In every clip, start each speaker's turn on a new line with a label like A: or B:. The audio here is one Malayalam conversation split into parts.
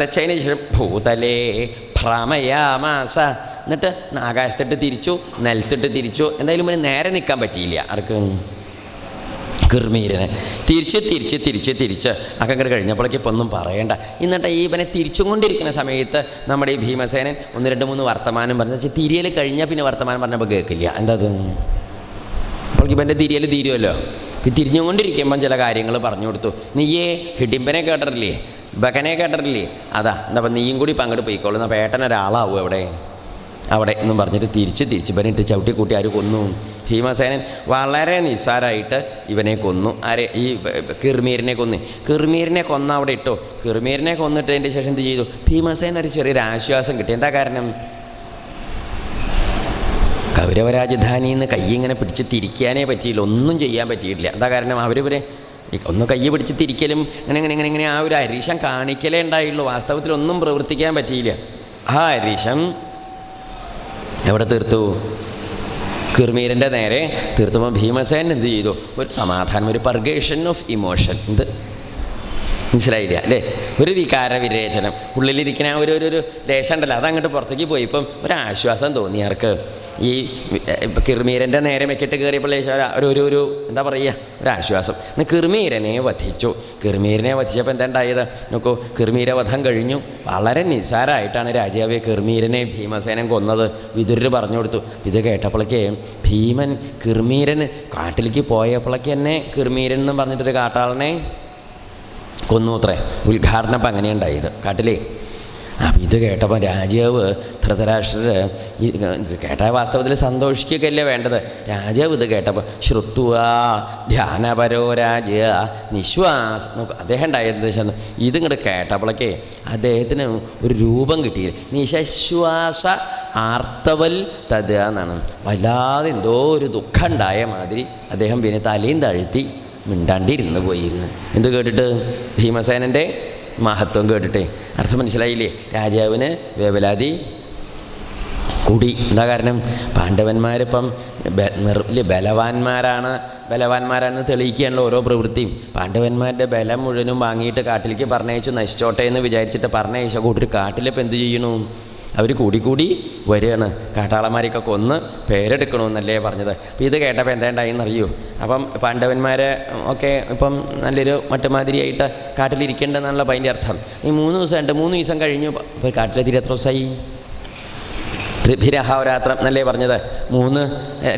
A: തച്ചതിന് ശേഷം ഭൂതലേ ഭ്രമയാമാസ. എന്നിട്ട് ആകാശത്തിട്ട് തിരിച്ചു നിലത്തിട്ട് തിരിച്ചു. എന്തായാലും ഇവന് നേരെ നിൽക്കാൻ പറ്റിയില്ല. ആർക്ക്? കിർമീരനെ തിരിച്ച് തിരിച്ച് തിരിച്ച് തിരിച്ച്. ഒക്കെ അങ്ങോട്ട് കഴിഞ്ഞപ്പോഴേക്ക് ഇപ്പം ഒന്നും പറയണ്ട. എന്നിട്ട് ഈ ഇവനെ തിരിച്ചും കൊണ്ടിരിക്കുന്ന സമയത്ത് നമ്മുടെ ഈ ഭീമസേനൻ ഒന്ന് രണ്ട് മൂന്ന് വർത്തമാനം പറഞ്ഞു വെച്ചാൽ തിരിയൽ കഴിഞ്ഞാൽ പിന്നെ വർത്തമാനം പറഞ്ഞപ്പോൾ കേൾക്കില്ല. എന്താ അത്? അപ്പോൾ ഇവന്റെ തിരിയൽ തീരുമല്ലോ തിരിഞ്ഞുകൊണ്ടിരിക്കുമ്പം ചില കാര്യങ്ങൾ പറഞ്ഞു കൊടുത്തു. നീയേ ഹിഡിമ്പനെ കേട്ടിട്ടില്ലേ? ബക്കനെ കേട്ടിട്ടില്ലേ? അതാ എന്താ അപ്പം നീയും കൂടി ഇപ്പം പോയിക്കോളൂ. എന്നാൽ പേട്ടൻ ഒരാളാവും എവിടെ അവിടെ എന്നും പറഞ്ഞിട്ട് തിരിച്ച് തിരിച്ച് ഇവനിട്ട് ചവിട്ടി കൂട്ടി ആര് കൊന്നു? ഭീമസേനൻ വളരെ നിസ്സാരമായിട്ട് ഇവനെ കൊന്നു. ആരെ? ഈ കിർമീരിനെ കൊന്നു. കിർമീരിനെ കൊന്ന അവിടെ ഇട്ടു. കിർമീരിനെ കൊന്നിട്ടതിന്റെ ശേഷം എന്ത് ചെയ്തു? ഭീമസേന ഒരു ചെറിയൊരു ആശ്വാസം കിട്ടി. എന്താ കാരണം? കൗരവരാജധാനിയിൽ നിന്ന് കൈ ഇങ്ങനെ പിടിച്ച് തിരിക്കാനേ പറ്റിയില്ല. ഒന്നും ചെയ്യാൻ പറ്റിയിട്ടില്ല. എന്താ കാരണം? അവരിവരെ ഒന്ന് കൈ പിടിച്ച് തിരിക്കലും ഇങ്ങനെ ഇങ്ങനെ ഇങ്ങനെ ഇങ്ങനെ ആ ഒരു അരീശം കാണിക്കലേ ഉണ്ടായുള്ളൂ. വാസ്തവത്തിൽ ഒന്നും പ്രവർത്തിക്കാൻ പറ്റിയില്ല. ആ അരീശം എവിടെ തീർത്തു? കിർമീരന്റെ നേരെ തീർത്തുമ്പോൾ ഭീമസേൻ എന്ത് ചെയ്തു? ഒരു സമാധാനം ഒരു പർഗേഷൻ ഓഫ് ഇമോഷൻ എന്ത്? മനസ്സിലായില്ല അല്ലേ? ഒരു വികാര വിരേചനം. ഉള്ളിലിരിക്കുന്ന ഒരു ഒരു ലേശം ഉണ്ടല്ലോ അതങ്ങോട്ട് പുറത്തേക്ക് പോയി. ഇപ്പം ഒരാശ്വാസം ആർക്ക്? ഈ കിർമീരന്റെ നേരെ വെച്ചിട്ട് കയറിയപ്പോൾ ഒരു- ഒരു ഒരു എന്താ പറയുക ഒരു ആശ്വാസം ഇന്ന് കിർമീരനെ വധിച്ചു. കിർമീരനെ വധിച്ചപ്പോൾ എന്താ ഉണ്ടായത്? നോക്കൂ കിർമീര വധം കഴിഞ്ഞു. വളരെ നിസ്സാരമായിട്ടാണ് രാജാവ് കിർമീരനെ ഭീമസേനൻ കൊന്നത്. വിതുരർ പറഞ്ഞു കൊടുത്തു. ഇത് കേട്ടപ്പോഴേക്കേ ഭീമൻ കിർമീരന് കാട്ടിലേക്ക് പോയപ്പോഴേക്ക് തന്നെ കിർമീരൻ എന്ന് പറഞ്ഞിട്ടൊരു കാട്ടാളനെ കൊന്നു അത്രേ. ഉദ്ഘാടനം അപ്പം അങ്ങനെയുണ്ടായത് കാട്ടിലേ അപ്പം ഇത് കേട്ടപ്പോൾ രാജാവ് ധൃതരാഷ്ട്രർ ഇത് കേട്ട വാസ്തവത്തിൽ സന്തോഷിക്കുകയല്ലേ വേണ്ടത്? രാജാവ് ഇത് കേട്ടപ്പോൾ ശ്രുത്വ ധ്യാനപരോ രാജ നിശ്വാസ് അദ്ദേഹം ഉണ്ടായത് ഇതിങ്ങോട്ട് കേട്ടപ്പോഴൊക്കെ അദ്ദേഹത്തിന് ഒരു രൂപം കിട്ടിയില്ല. നിശ്വാസ ആർത്തവൽ തത് എന്നാണ്. വല്ലാതെ എന്തോ ഒരു ദുഃഖം ഉണ്ടായ മാതിരി അദ്ദേഹം പിന്നെ തലയും താഴ്ത്തി മിണ്ടാണ്ടിരുന്ന് പോയിരുന്നു എന്ത് കേട്ടിട്ട്? ഭീമസേനന്റെ മഹത്വം കേട്ടിട്ടേ. അർത്ഥം മനസ്സിലായില്ലേ? രാജാവിന് വേവലാതി കൂടി. എന്താ കാരണം? പാണ്ഡവന്മാരിപ്പം നിർ ബലവാന്മാരാണ്. ബലവാന്മാരാണെന്ന് തെളിയിക്കുകയാണല്ലോ ഓരോ പ്രവൃത്തിയും. പാണ്ഡവന്മാരുടെ ബലം മുഴുവനും വാങ്ങിയിട്ട് കാട്ടിലേക്ക് പറഞ്ഞയച്ചു നശിച്ചോട്ടെ എന്ന് വിചാരിച്ചിട്ട് പറഞ്ഞയച്ച കൂട്ടർ കാട്ടിലിപ്പോൾ എന്ത് ചെയ്യണു? അവർ കൂടി കൂടി വരികയാണ് കാട്ടാളന്മാരെയൊക്കെ കൊന്ന് പേരെടുക്കണമെന്നല്ലേ പറഞ്ഞത്. അപ്പോൾ ഇത് കേട്ടപ്പോൾ എന്താ ഉണ്ടായെന്നറിയൂ അപ്പം പാണ്ഡവന്മാരെ ഒക്കെ ഇപ്പം നല്ലൊരു മറ്റുമാതിരിയായിട്ട് കാട്ടിലിരിക്കേണ്ടെന്നുള്ള അതിന്റെ അർത്ഥം. ഈ മൂന്ന് ദിവസം ഉണ്ട് മൂന്ന് ദിവസം കഴിഞ്ഞു. ഇപ്പോൾ കാട്ടിലെത്തിരി എത്ര ദിവസമായി ത്രിഭിരഹാവരാത്രം എന്നല്ലേ പറഞ്ഞത്. മൂന്ന്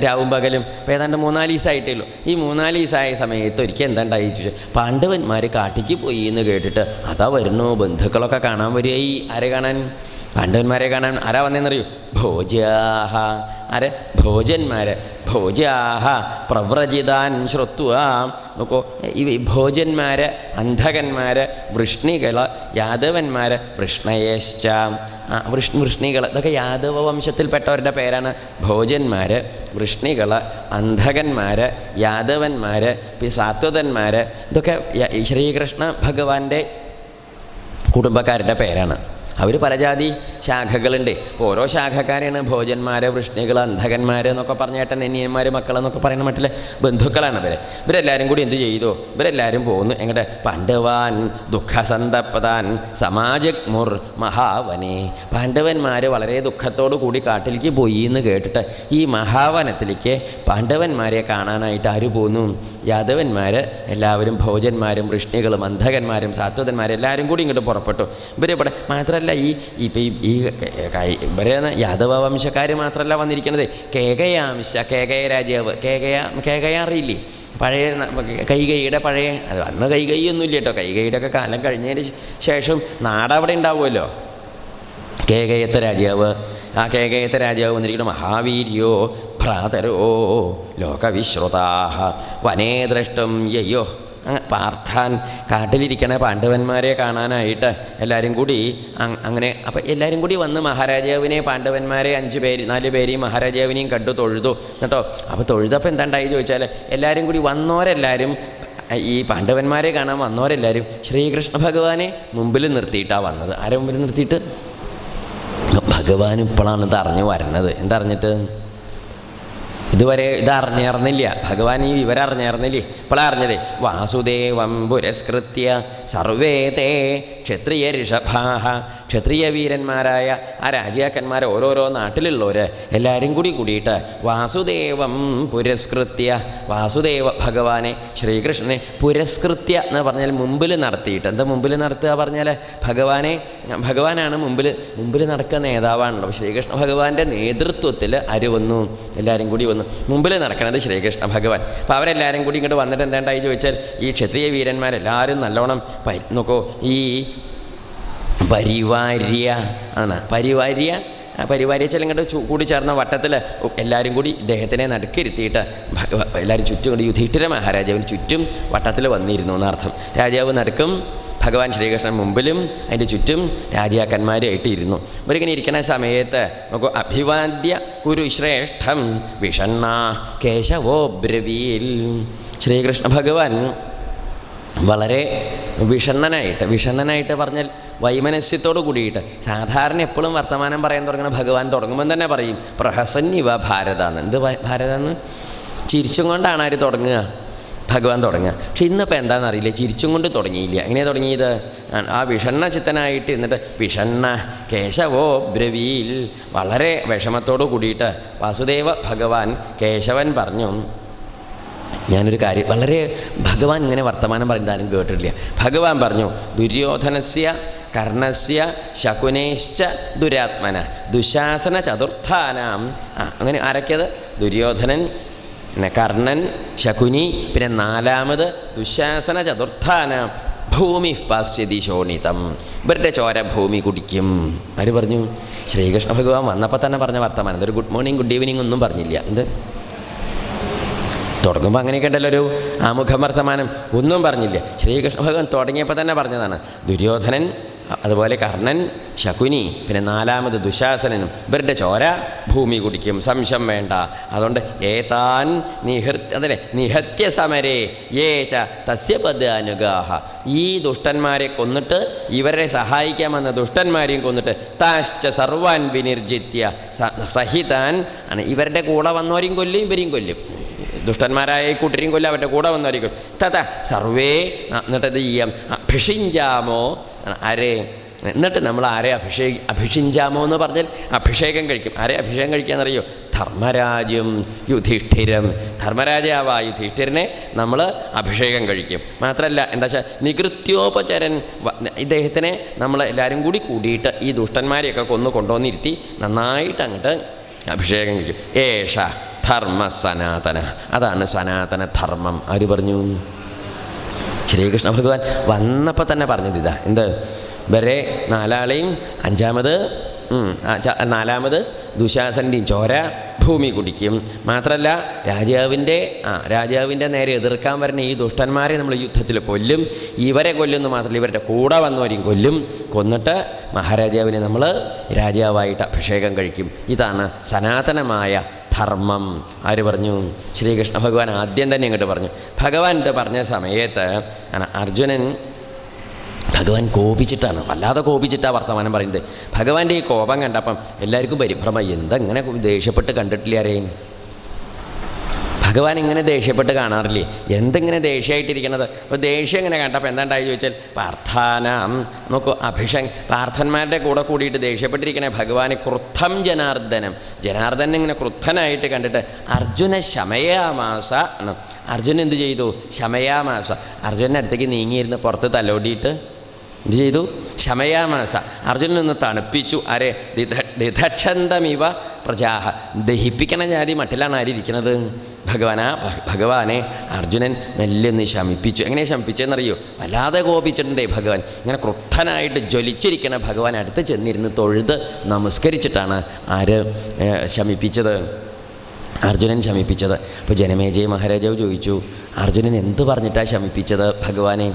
A: രാവും പകലും. അപ്പോൾ ഏതാണ്ട് മൂന്നാൽ ദിവസമായിട്ടേ ഉള്ളൂ. ഈ മൂന്നാൽ ദിവസമായ സമയത്ത് ഒരിക്കൽ എന്താണ്ടായി ചോദിച്ചു. പാണ്ഡവന്മാർ കാട്ടിക്ക് പോയി എന്ന് കേട്ടിട്ട് അതാ വരുന്നു. ബന്ധുക്കളൊക്കെ കാണാൻ വരികയായി. ആരെ കാണാൻ? പാണ്ഡവന്മാരെ കാണാൻ ആരാ വന്നതെന്നറിയൂ ഭോജാഹ ആരെ? ഭോജന്മാർ ഭോജാഹ പ്രവ്രജിതാൻ ശ്രുത്വ. നോക്കൂ ഈ ഭോജന്മാർ അന്ധകന്മാർ വൃഷ്ണികൾ യാദവന്മാർ വൃഷ്ണയേശ്ച. വൃഷ് വൃഷ്ണികൾ ഇതൊക്കെ യാദവ വംശത്തിൽപ്പെട്ടവരുടെ പേരാണ്. ഭോജന്മാർ വൃഷ്ണികൾ അന്ധകന്മാർ യാദവന്മാർ പിന്നെ സാത്വതന്മാർ ഇതൊക്കെ ശ്രീകൃഷ്ണ ഭഗവാന്റെ കുടുംബക്കാരുടെ പേരാണ്. അവർ പല ജാതി ശാഖകളുണ്ട്. അപ്പോൾ ഓരോ ശാഖക്കാരെയാണ് ഭോജന്മാർ വൃഷ്ണികൾ അന്ധകന്മാർ എന്നൊക്കെ പറഞ്ഞേട്ടൻ അനിയന്മാർ മക്കളെന്നൊക്കെ പറയുന്ന മറ്റുള്ള ബന്ധുക്കളാണ് അവരെ ഇവരെല്ലാവരും കൂടി എന്ത് ചെയ്തു? ഇവരെല്ലാവരും പോകുന്നു എങ്ങോട്ട്? പാണ്ഡവാൻ ദുഃഖസന്തപ്പതാൻ സമാജഗ്മുർ മഹാവനെ. പാണ്ഡവന്മാർ വളരെ ദുഃഖത്തോടു കൂടി കാട്ടിലേക്ക് പോയി എന്ന് കേട്ടിട്ട് ഈ മഹാവനത്തിലേക്ക് പാണ്ഡവന്മാരെ കാണാനായിട്ട് ആര് പോന്നു? യാദവന്മാർ എല്ലാവരും ഭോജന്മാരും വൃഷ്ണികളും അന്ധകന്മാരും സാത്വതന്മാരും എല്ലാവരും കൂടി ഇങ്ങോട്ട് പുറപ്പെട്ടു. ഇവരെ ഇവിടെ മാത്രമല്ല ഈ ഇപ്പം ഈ ഈ കൈ- ഇവരെ യാദവ വംശക്കാർ മാത്രമല്ല വന്നിരിക്കുന്നത്. കേകയാംശ കേകയ രാജാവ് കേകയ കേകയ അറിയില്ലേ? പഴയ കൈകൈയുടെ പഴയ അത് അന്ന് കൈകൈയൊന്നും ഇല്ല കേട്ടോ കൈകൈയുടെ ഒക്കെ കാലം കഴിഞ്ഞതിന് ശേഷം നാടവിടെ ഉണ്ടാവുമല്ലോ. കേകയത്തെ രാജാവ് ആ കേകയത്തെ രാജാവ് വന്നിരിക്കുന്നു. മഹാവീര്യോ ഭ്രാതരോ ലോകവിശ്രുതാഹ വനേ ദ്രഷ്ടം യയ്യോ പാർത്ഥാൻ കാട്ടിലിരിക്കണ പാണ്ഡവന്മാരെ കാണാനായിട്ട് എല്ലാവരും കൂടി അങ്ങനെ അപ്പം എല്ലാവരും കൂടി വന്ന് മഹാരാജാവിനെ പാണ്ഡവന്മാരെ അഞ്ച് പേര് നാല് പേരെയും മഹാരാജാവിനെയും കണ്ടു തൊഴുതു. കേട്ടോ? അപ്പോൾ തൊഴുതപ്പോൾ എന്താണ്ടായി ചോദിച്ചാൽ എല്ലാവരും കൂടി വന്നോരെല്ലാവരും ഈ പാണ്ഡവന്മാരെ കാണാൻ വന്നോരെല്ലാവരും ശ്രീകൃഷ്ണ ഭഗവാനെ മുമ്പിൽ നിർത്തിയിട്ടാണ് വന്നത്. ആരെ മുമ്പിൽ നിർത്തിയിട്ട്? ഭഗവാൻ ഇപ്പോഴാണ് ഇത് അറിഞ്ഞു വരണത്. എന്തറിഞ്ഞിട്ട്? ഇതുവരെ ഇത് അറിഞ്ഞേർന്നില്ല ഭഗവാൻ ഈ വിവരം അറിഞ്ഞേർന്നില്ലേ? ഇപ്പോഴറിഞ്ഞത് വാസുദേവം പുരസ്കൃത്യ സർവേ തേ ക്ഷത്രിയ ഋഷഭാഹ ക്ഷത്രിയ വീരന്മാരായ ആ രാജാക്കന്മാർ ഓരോരോ നാട്ടിലുള്ളവർ എല്ലാവരും കൂടി കൂടിയിട്ട് വാസുദേവം പുരസ്കൃത്യ വാസുദേവ ഭഗവാനെ ശ്രീകൃഷ്ണനെ പുരസ്കൃത്യ എന്ന് പറഞ്ഞാൽ മുമ്പിൽ നടത്തിയിട്ട്. എന്താ മുമ്പിൽ നടത്തുക പറഞ്ഞാൽ ഭഗവാനെ ഭഗവാനാണ് മുമ്പിൽ മുമ്പിൽ നടക്കുന്ന നേതാവാണല്ലോ. ശ്രീകൃഷ്ണ ഭഗവാന്റെ നേതൃത്വത്തിൽ ആര് വന്നു? എല്ലാവരും കൂടി വന്നു. മുമ്പിൽ നടക്കണത് ശ്രീകൃഷ്ണ ഭഗവാൻ. അപ്പോൾ അവരെല്ലാവരും കൂടി ഇങ്ങോട്ട് വന്നിട്ട് എന്താണ്ടായി ചോദിച്ചാൽ ഈ ക്ഷത്രിയ വീരന്മാരെല്ലാവരും നല്ലോണം നോക്കൂ ഈ പരിവാര്യ. ആണ് പരിവാര്യ പരിവാര്യ ചിലങ്ങോട്ട് കൂടി ചേർന്ന വട്ടത്തിൽ എല്ലാവരും കൂടി ഇദ്ദേഹത്തിനെ നടുക്കിരുത്തിയിട്ട് എല്ലാവരും ചുറ്റും കൊണ്ട് യുധിഷ്ഠിര മഹാരാജാവിന് ചുറ്റും വട്ടത്തിൽ വന്നിരുന്നു എന്നർത്ഥം. രാജാവ് നടക്കും ഭഗവാൻ ശ്രീകൃഷ്ണൻ മുമ്പിലും അതിന്റെ ചുറ്റും രാജാക്കന്മാരായിട്ട് ഇരുന്നു ഇവരിങ്ങനെ ഇരിക്കുന്ന സമയത്ത് നോക്കൂ അഭിവാദ്യ കുരു ശ്രേഷ്ഠം വിഷണ്ണ കേശവോ ബ്രവീൽ ശ്രീകൃഷ്ണ ഭഗവാൻ വളരെ വിഷണ്ണനായിട്ട് വിഷണ്ണനായിട്ട് പറഞ്ഞാൽ വൈമനസ്യത്തോട് കൂടിയിട്ട്. സാധാരണ എപ്പോഴും വർത്തമാനം പറയാൻ തുടങ്ങുന്ന ഭഗവാൻ തുടങ്ങുമ്പോൾ തന്നെ പറയും പ്രഹസന്നിവ ഭാരതാന്ന്. എന്ത് ഭാരത ഭാരതാന്ന്? ചിരിച്ചും കൊണ്ടാണ് ആര് തുടങ്ങുക? ഭഗവാൻ തുടങ്ങുക. പക്ഷെ ഇന്നിപ്പോൾ എന്താണെന്നറിയില്ല ചിരിച്ചും കൊണ്ട് തുടങ്ങിയില്ല. എങ്ങനെയാണ് തുടങ്ങിയത്? ആ- വിഷണ്ണ ചിത്തനായിട്ട് എന്നിട്ട് വിഷണ്ണ കേശവോ ബ്രവീൽ. വളരെ വിഷമത്തോടു കൂടിയിട്ട് വാസുദേവ ഭഗവാൻ കേശവൻ പറഞ്ഞു ഞാനൊരു കാര്യം വളരെ ഭഗവാൻ ഇങ്ങനെ വർത്തമാനം പറയുന്നത് ആരും കേട്ടിട്ടില്ല. ഭഗവാൻ പറഞ്ഞു ദുര്യോധനസ്യ കർണസ്യ ശകുനേശ്ച ദുരാത്മന ദുശാസന ചതുർത്ഥാനാം. ആ അങ്ങനെ ആരൊക്കെയത്? ദുര്യോധനൻ പിന്നെ കർണൻ ശകുനി പിന്നെ നാലാമത് ദുശാസന ചതുർത്ഥാനാം. ഭൂമി പാശ്യതി ശോണിതം ഇവരുടെ ചോര ഭൂമി കുടിക്കും. ആര് പറഞ്ഞു? ശ്രീകൃഷ്ണ ഭഗവാൻ വന്നപ്പോൾ തന്നെ പറഞ്ഞ വർത്തമാനം ഒരു ഗുഡ് മോർണിംഗ് ഗുഡ് ഈവനിങ് ഒന്നും പറഞ്ഞില്ല. എന്ത്? തുടങ്ങുമ്പോൾ അങ്ങനെയൊക്കെ ഉണ്ടല്ലോ ഒരു ആമുഖം വർത്തമാനം. ഒന്നും പറഞ്ഞില്ല. ശ്രീകൃഷ്ണ ഭഗവാൻ തുടങ്ങിയപ്പോൾ തന്നെ പറഞ്ഞതാണ്. ദുര്യോധനൻ അതുപോലെ കർണൻ ശകുനി പിന്നെ നാലാമത് ദുശാസനനും ഇവരുടെ ചോര ഭൂമി കുടിക്കും സംശയം വേണ്ട. അതുകൊണ്ട് ഏതാൻ നിഹൃ അതല്ലേ നിഹത്യ സമരേ ഏ ച തസ്യ പദാനുഗാഹ ഈ ദുഷ്ടന്മാരെ കൊന്നിട്ട് ഇവരെ സഹായിക്കാമെന്ന ദുഷ്ടന്മാരെയും കൊന്നിട്ട് താശ്ച സർവാൻ വിനിർജിത്യ സഹിതാൻ ഇവരുടെ കൂടെ വന്നവരെയും കൊല്ലും ഇവരെയും കൊല്ലും. ദുഷ്ടന്മാരായ കൂട്ടരെയും കൊല്ലം അവരുടെ കൂടെ വന്നായിരിക്കും തഥ സർവേ എന്നിട്ട് ഇത് ചെയ്യാം? അഭിഷിഞ്ചാമോ? അരേ എന്നിട്ട് നമ്മൾ ആരെ അഭിഷേക അഭിഷിഞ്ചാമോ എന്ന് പറഞ്ഞാൽ അഭിഷേകം കഴിക്കും. ആരെ അഭിഷേകം കഴിക്കാന്നറിയോ? ധർമ്മരാജ്യം യുധിഷ്ഠിരം. ധർമ്മരാജാവായ യുധിഷ്ഠിരനെ നമ്മൾ അഭിഷേകം കഴിക്കും. മാത്രമല്ല എന്താ വെച്ചാൽ നികൃത്യോപചരൻ ഇദ്ദേഹത്തിനെ നമ്മൾ എല്ലാവരും കൂടി കൂടിയിട്ട് ഈ ദുഷ്ടന്മാരെയൊക്കെ കൊന്നു കൊണ്ടുവന്നിരുത്തി നന്നായിട്ട് അങ്ങോട്ട് അഭിഷേകം കഴിക്കും. ഏഷ ധർമ്മ സനാതന അതാണ് സനാതന ധർമ്മം. ആര് പറഞ്ഞു? ശ്രീകൃഷ്ണ ഭഗവാൻ. വന്നപ്പോൾ തന്നെ പറഞ്ഞത് ഇതാ. എന്ത്? വരെ നാലാളെയും അഞ്ചാമത് നാലാമത് ദുശാസന്റെയും ചോര ഭൂമി കുടിക്കും. മാത്രമല്ല രാജാവിന്റെ ആ രാജാവിന്റെ നേരെ എതിർക്കാൻ വരുന്ന ഈ ദുഷ്ടന്മാരെ നമ്മൾ യുദ്ധത്തിൽ കൊല്ലും. ഇവരെ കൊല്ലുന്നു മാത്രമല്ല ഇവരുടെ കൂടെ വന്നവരെയും കൊല്ലും. കൊന്നിട്ട് മഹാരാജാവിനെ നമ്മൾ രാജാവായിട്ട് അഭിഷേകം കഴിക്കും. ഇതാണ് സനാതനമായ ധർമ്മം. ആര് പറഞ്ഞു? ശ്രീകൃഷ്ണ ഭഗവാൻ ആദ്യം തന്നെ ഇങ്ങോട്ട് പറഞ്ഞു. ഭഗവാൻ ഇത് പറഞ്ഞ സമയത്ത് അർജുനൻ ഭഗവാൻ കോപിച്ചിട്ടാണ്. വല്ലാതെ കോപിച്ചിട്ടാണ് വർത്തമാനം പറയുന്നത്. ഭഗവാന്റെ ഈ കോപം കണ്ടപ്പം എല്ലാവർക്കും പരിഭ്രമ എന്തെങ്ങനെ ദേഷ്യപ്പെട്ട് കണ്ടിട്ടില്ല ആരെയും? ഭഗവാൻ ഇങ്ങനെ ദേഷ്യപ്പെട്ട് കാണാറില്ലേ? എന്തിങ്ങനെ ദേഷ്യമായിട്ടിരിക്കണത്? അപ്പോൾ ദേഷ്യം ഇങ്ങനെ കണ്ടപ്പോൾ എന്താണ്ടായി ചോദിച്ചാൽ പാർത്ഥാനാം നോക്കൂ അഭിഷ പാർത്ഥന്മാരുടെ കൂടെ കൂടിയിട്ട് ദേഷ്യപ്പെട്ടിരിക്കണേ ഭഗവാനെ ക്രുദ്ധം ജനാർദ്ദനം. ജനാർദ്ദനം ഇങ്ങനെ ക്രുദ്ധനായിട്ട് കണ്ടിട്ട് അർജുന ശമയാമാസ ആണ് അർജുൻ എന്ത് ചെയ്തു? ശമയാമാസ. അർജുനന്റെ അടുത്തേക്ക് നീങ്ങിയിരുന്ന് പുറത്ത് തലോടിയിട്ട് എന്ത് ചെയ്തു? ശമയാമാസ. അർജുനനൊന്ന് തണുപ്പിച്ചു. ആരെ? ദിധ ദിധക്ഷന്തമിവ പ്രജാഹ. ദഹിപ്പിക്കണ ജാതി മട്ടിലാണ് ആരിയ്ക്കുന്നത് ഭഗവാനാ ഭഗവാനെ അർജുനൻ മെല്ലെ ഒന്ന് ശമിപ്പിച്ചു. എങ്ങനെ ശമിപ്പിച്ചെന്നറിയോ? വല്ലാതെ കോപിച്ചിട്ടുണ്ടേ ഭഗവാൻ. ഇങ്ങനെ ക്രുദ്ധനായിട്ട് ജ്വലിച്ചിരിക്കണ ഭഗവാൻ അടുത്ത് ചെന്നിരുന്ന് തൊഴുത് നമസ്കരിച്ചിട്ടാണ് ആര് ശമിപ്പിച്ചത്? അർജുനൻ ശമിപ്പിച്ചത്. അപ്പോൾ ജനമേജയ മഹാരാജാവ് ചോദിച്ചു അർജുനൻ എന്ത് പറഞ്ഞിട്ടാണ് ശമിപ്പിച്ചത് ഭഗവാനെ?